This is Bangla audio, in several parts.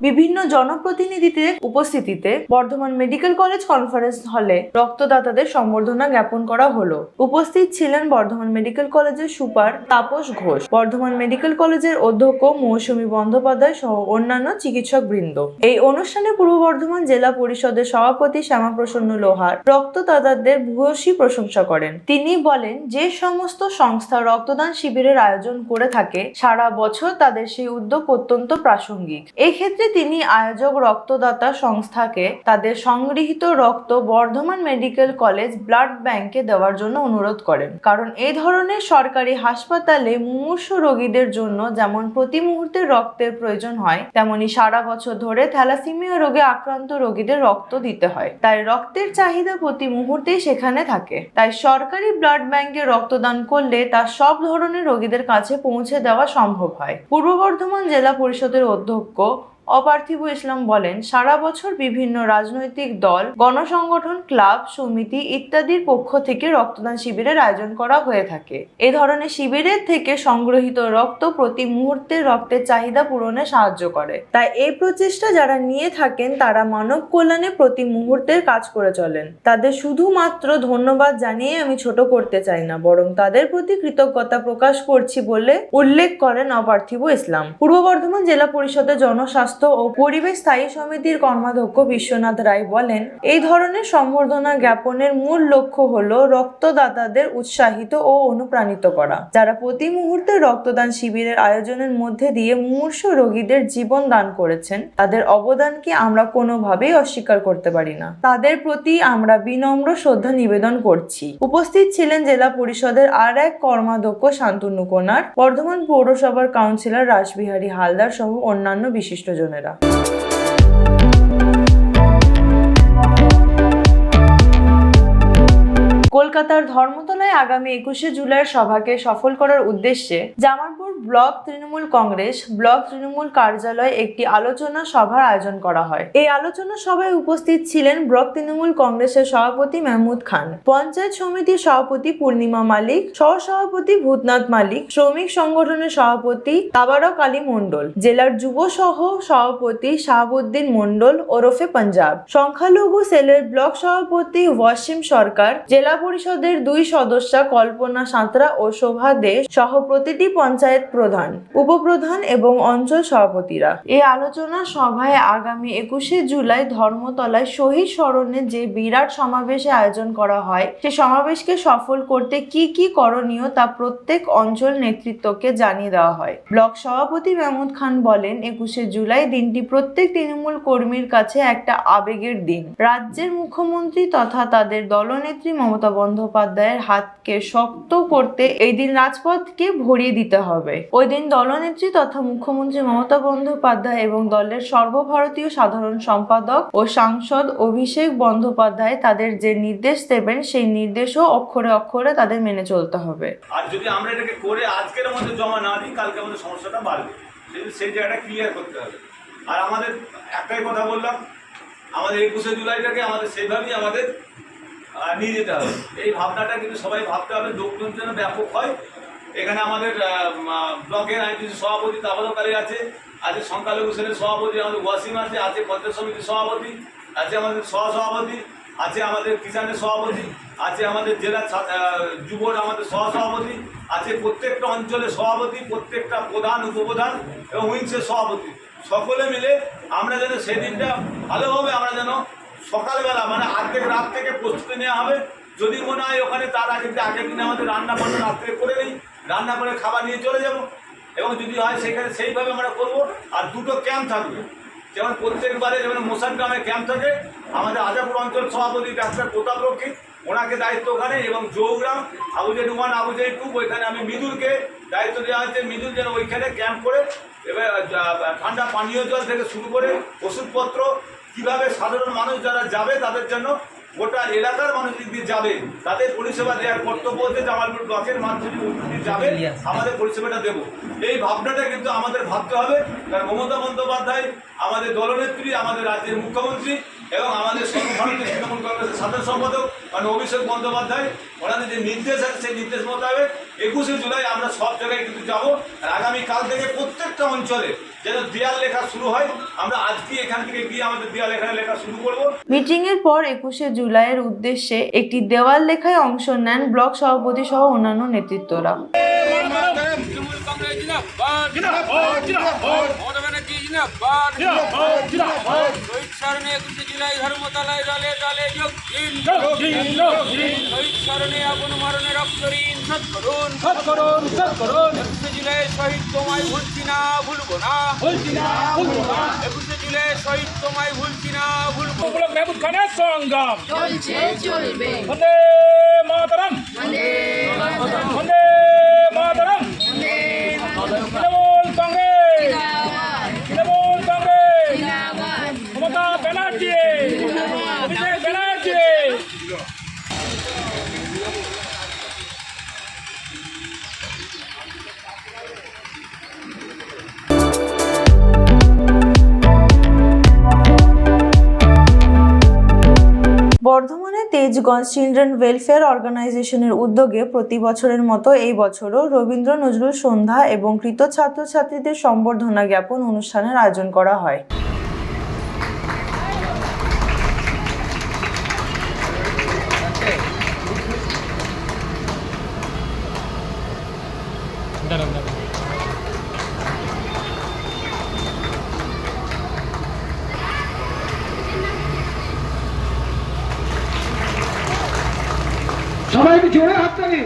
বিভিন্ন জনপ্রতিনিধিদের উপস্থিতিতে বর্ধমান মেডিকেল কলেজ কনফারেন্স হলে রক্তদাতাদের সম্বর্ধনা জ্ঞাপন করা হলো। উপস্থিত ছিলেন বর্ধমান মেডিকেল কলেজের সুপার তাপস ঘোষ, বর্ধমান মেডিকেল কলেজের অধ্যক্ষ মৌসুমী বন্দ্যোপাধ্যায় সহ অন্যান্য চিকিৎসক বৃন্দ এই অনুষ্ঠানে পূর্ব বর্ধমান জেলা পরিষদের সভাপতি শ্যামাপ্রসন্ন লোহার রক্তদাতাদের ভূয়সী প্রশংসা করেন। তিনি বলেন, যে সমস্ত সংস্থা রক্তদান শিবিরের আয়োজন করে থাকে, সারা বছর তাদের সেই উদ্যোগ অত্যন্ত প্রাসঙ্গিক। এই ক্ষেত্রে তিনি আয়োজক রক্তদাতা সংস্থাকে তাদের সংগৃহীত রক্ত বর্ধমান মেডিকেল কলেজ ব্লাড ব্যাংকে দেওয়ার জন্য অনুরোধ করেন। কারণ এই ধরনের সরকারি হাসপাতালে মুমূর্ষ রোগীদের জন্য যেমন প্রতি মুহূর্তে রক্তের প্রয়োজন হয়, তেমনি সারা বছর ধরে থ্যালাসিমিয়া রোগে আক্রান্ত রোগীদের রক্ত দিতে হয়। তাই রক্তের চাহিদা প্রতি মুহূর্তেই সেখানে থাকে। তাই সরকারি ব্লাড ব্যাংকে রক্তদান করলে তা সব ধরনের রোগীদের কাছে পৌঁছে দেওয়া সম্ভব হয়। পূর্ব বর্ধমান জেলা পরিষদের অধ্যক্ষ অপার্থিব ইসলাম বলেন, সারা বছর বিভিন্ন রাজনৈতিক দল, গণসংগঠন, ক্লাব, সমিতি ইত্যাদির পক্ষ থেকে রক্তদান শিবিরের আয়োজন করা হয়ে থাকে। এ ধরনের শিবিরের থেকে সংগ্রহিত রক্ত প্রতি মুহূর্তে রক্তের চাহিদা পূরণে সাহায্য করে। তাই এই প্রচেষ্টা যারা নিয়ে থাকেন, তারা মানব কল্যাণে প্রতি মুহূর্তের কাজ করে চলেন। তাদের শুধুমাত্র ধন্যবাদ জানিয়ে আমি ছোট করতে চাই না, বরং তাদের প্রতি কৃতজ্ঞতা প্রকাশ করছি বলে উল্লেখ করেন অপার্থিব ইসলাম। পূর্ব বর্ধমান জেলা পরিষদের জনস্বাস্থ্য ও পরিবেশ স্থায়ী সমিতির কর্মাধ্যক্ষ বিশ্বনাথ রায় বলেন, এই ধরনের সম্বর্ধনা জ্ঞাপনের মূল লক্ষ্য হল রক্তদাতাদের উৎসাহিত ও অনুপ্রাণিত করা। যারা প্রতি মুহূর্তে রক্তদান শিবিরের আয়োজনের মধ্যে দিয়ে মূর্ষ রোগীদের জীবন দান করেছেন, তাদের অবদানকে আমরা কোনোভাবেই অস্বীকার করতে পারি না। তাদের প্রতি আমরা বিনম্র শ্রদ্ধা নিবেদন করছি। উপস্থিত ছিলেন জেলা পরিষদের আর এক কর্মাধ্যক্ষ শান্তনু কোনার বর্ধমান পৌরসভার কাউন্সিলর রাসবিহারী হালদার সহ অন্যান্য বিশিষ্টজনেরা কলকাতার ধর্মতলায় আগামী একুশে জুলাইয়ের সভাকে সফল করার উদ্দেশ্যে জামালপুর ব্লক তৃণমূল কংগ্রেস, ব্লক তৃণমূল কার্যালয়ে একটি আলোচনা সভার আয়োজন করা হয়। এই আলোচনা সভায় উপস্থিত ছিলেন ব্লক তৃণমূল কংগ্রেসের সভাপতি মাহমুদ খান, পঞ্চায়েত সমিতির সভাপতি পূর্ণিমা মালিক সহ সভাপতি ভূতনাথ মালিক, শ্রমিক সংগঠনের সভাপতি তাবারক আলী মণ্ডল, জেলার যুব সহ সভাপতি শাহাবুদ্দিন মণ্ডল, ওরফে পাঞ্জাব, সংখ্যালঘু সেলের ব্লক সভাপতি ওয়াসিম সরকার, জেলা পরিষদের দুই সদস্যা কল্পনা সাঁতরা ও শোভা দে সহ প্রতিটি পঞ্চায়েত প্রধান উপপ্রধান এবং অঞ্চল সভাপতিরা। এই আলোচনা সভায় আগামী একুশে জুলাই ধর্মতলায় শহীদ স্মরণে যে বিরাট সমাবেশে আয়োজন করা হয়, সে সমাবেশকে সফল করতে কি কি করণীয় তা প্রত্যেক অঞ্চল নেতৃত্বকে জানিয়ে দেওয়া হয়। ব্লক সভাপতি মাহমুদ খান বলেন, একুশে জুলাই দিনটি প্রত্যেক তৃণমূল কর্মীর কাছে একটা আবেগের দিন। রাজ্যের মুখ্যমন্ত্রী তথা তাদের দলনেত্রী মমতা বন্দ্যোপাধ্যায়ের হাতকে শক্ত করতে এই দিন রাজপথকে ভরিয়ে দিতে হবে। ওই দিন দলনেত্রী তথা মুখ্যমন্ত্রী মমতা বন্দ্যোপাধ্যায় এবং দলের সর্বভারতীয় সাধারণ সম্পাদক ও সাংসদ অভিষেক বন্দ্যোপাধ্যায় তাদের যে নির্দেশ দেবেন, সেই নির্দেশও অক্ষরে অক্ষরে তাদের মেনে চলতে হবে। আর যদি আমরা এটাকে করে আজকের মধ্যে জমা না দিই, কালকে আমাদের সমস্যাটা বাড়বে। সেই জায়গাটা ক্লিয়ার করতে হবে। আর আমাদের একটাই কথা বললাম, আমাদের একুশে জুলাইটাকে আমাদের সেইভাবেই আমাদের নিয়ে যেতে হবে। এই ভাবনাটা কিন্তু সবাই ভাবতে হবে দক্ষিণ যেন ব্যাপক হয়। এখানে আমাদের ব্লকের আইনজীবী সভাপতি তাবাদকারী আছে আছে সংখ্যালঘু সেলের সভাপতি আমাদের ওয়াসিম আছে আছে পঞ্চায়েত সমিতির সভাপতি আছে আমাদের সহসভাপতি আছে আমাদের কিষানের সভাপতি আছে আমাদের আহ, যুবর আমাদের সহসভাপতি আছে প্রত্যেকটা অঞ্চলের সভাপতি প্রত্যেকটা প্রধান উপপ্রধান এবং উইংসের সভাপতি। সকলে মিলে আমরা যেন সেদিনটা ভালোভাবে আমরা যেন সকালবেলা মানে আর্ধেক রাত থেকে প্রস্তুতি নেওয়া হবে। যদি মনে হয় ওখানে তার আগে আগের দিনে আমাদের রান্না বান্না রাত্রে করে নিই রান্না করে খাবার নিয়ে চলে যাব। এবং যদি হয় সেখানে সেইভাবে আমরা করব। আর দুটো ক্যাম্প থাকবে। যেমন প্রত্যেকবারে যেমন মোশান গ্রামে ক্যাম্প থাকে, আমাদের আজাপুর অঞ্চল সভাপতি ডাক্তার প্রতাপ রক্ষিত ওনাকে দায়িত্ব ওখানে, এবং জৌগ্রাম আবুজেড ওয়ান আবুজেড টু, ওইখানে আমি মৃদুলকে দায়িত্ব দেওয়া হয়েছে মৃদুল যেন ওইখানে ক্যাম্প করে, এবার ঠান্ডা পানীয় জল থেকে শুরু করে ওষুধপত্র, কীভাবে সাধারণ মানুষ যারা যাবে তাদের জন্য গোটা এলাকার মানুষ যদি দিয়ে যাবে। তাদের পরিষেবা দেওয়ার কর্তব্য হচ্ছে জামালপুর ব্লকের মাধ্যমে যাবেন যাবে আমাদের পরিষেবাটা দেব। এই ভাবনাটা কিন্তু আমাদের ভাবতে হবে। কারণ মমতা বন্দ্যোপাধ্যায় আমাদের দলনেত্রী আমাদের রাজ্যের মুখ্যমন্ত্রী এবং আমাদের সর্বভারতীয় তৃণমূল কংগ্রেসের সাধারণ সম্পাদক মানে অভিষেক বন্দ্যোপাধ্যায় ওনাদের যে নির্দেশ আছে সেই নির্দেশ মোতাবেক একুশে জুলাই আমরা সব জায়গায় কিন্তু যাব আর আগামীকাল থেকে প্রত্যেকটা অঞ্চলে যেন দেয়াল লেখা শুরু হয় আমরা আজকে এখান থেকে গিয়ে আমাদের দেয়াল এখানে লেখা শুরু করব মিটিং এর পর একুশে জুলাইয়ের উদ্দেশ্যে একটি দেওয়াল লেখায় অংশ নেন ব্লক সভাপতি সহ অন্যান্য নেতৃত্বরা তৃণমূল কংগ্রেস জিন্দাবাদ জিন্দাবাদ, জিন্দাবাদ। মমতা ব্যানার্জি জিন্দাবাদ জিন্দাবাদ, জিন্দাবাদ। শহীদ স্মরণে একুশে জুলাই ধর্মতলায় দলে দলে যোগ দিন যোগ দিন, যোগ দিন। শহীদ স্মরণে আপন মরণে রক্ত ঋণ শোধ করুন শোধ করুন, শোধ করুন। একুশে জুলাই শহীদ তোমায় ভুলছি না ভুলবো না ভুলছি না, ভুলবো না। একুশে জুলাই শহীদ তোমায় ভুলছি না ভুলবো না। মেহবুব খানের সংগ্রাম চলছে চলবে বন্দে মাতরম বন্দে মাতরম বন্দে বর্ধমানে তেজগঞ্জ চিলড্রেন ওয়েলফেয়ার অর্গানাইজেশনের উদ্যোগে প্রতি বছরের মতো এই বছরও রবীন্দ্র নজরুল সন্ধ্যা এবং কৃত ছাত্রছাত্রীদের সম্বর্ধনা জ্ঞাপন অনুষ্ঠানের আয়োজন করা হয়। সবাই জোরে হাততালি।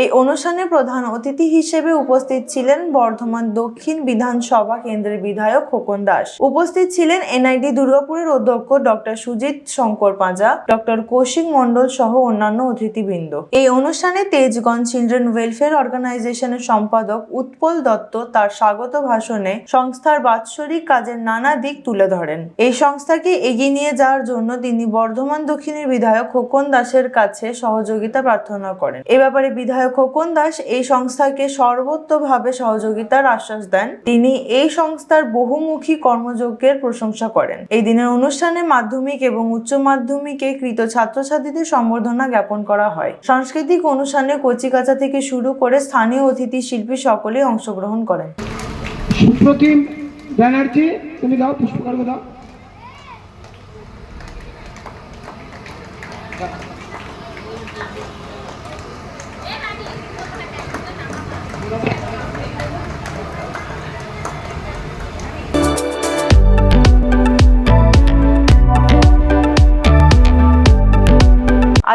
এই অনুষ্ঠানে প্রধান অতিথি হিসেবে উপস্থিত ছিলেন বর্ধমান দক্ষিণ বিধানসভা কেন্দ্রের বিধায়ক খোকন দাস। উপস্থিত ছিলেন এনআইডি দুর্গাপুরের অধ্যক্ষ ডক্টর সুজিত শঙ্কর পাঁজা, ডক্টর কৌশিক মণ্ডল সহ অন্যান্য অতিথিবৃন্দ। এই অনুষ্ঠানে তেজগঞ্জ চিলড্রেন ওয়েলফেয়ার অর্গানাইজেশনের সম্পাদক উৎপল দত্ত তার স্বাগত ভাষণে সংস্থার বাৎসরিক কাজের নানা দিক তুলে ধরেন। এই সংস্থাকে এগিয়ে নিয়ে যাওয়ার জন্য তিনি বর্ধমান দক্ষিণের বিধায়ক খোকন দাসের কাছে সহযোগিতা প্রার্থনা করেন। এ ব্যাপারে বিধায়ক খোকন দাস এই সংস্থাকে সর্বোত্তভাবে সহযোগিতার আশ্বাস দেন। তিনি এই সংস্থার বহুমুখী কর্মযজ্ঞের প্রশংসা করেন। এই দিনের অনুষ্ঠানে মাধ্যমিক এবং উচ্চ মাধ্যমিকে কৃত ছাত্রছাত্রীদের সম্বর্ধনা জ্ঞাপন করা হয়। সাংস্কৃতিক অনুষ্ঠানে কচিকাচা থেকে শুরু করে স্থানীয় অতিথি শিল্পী সকলেই অংশগ্রহণ করেন।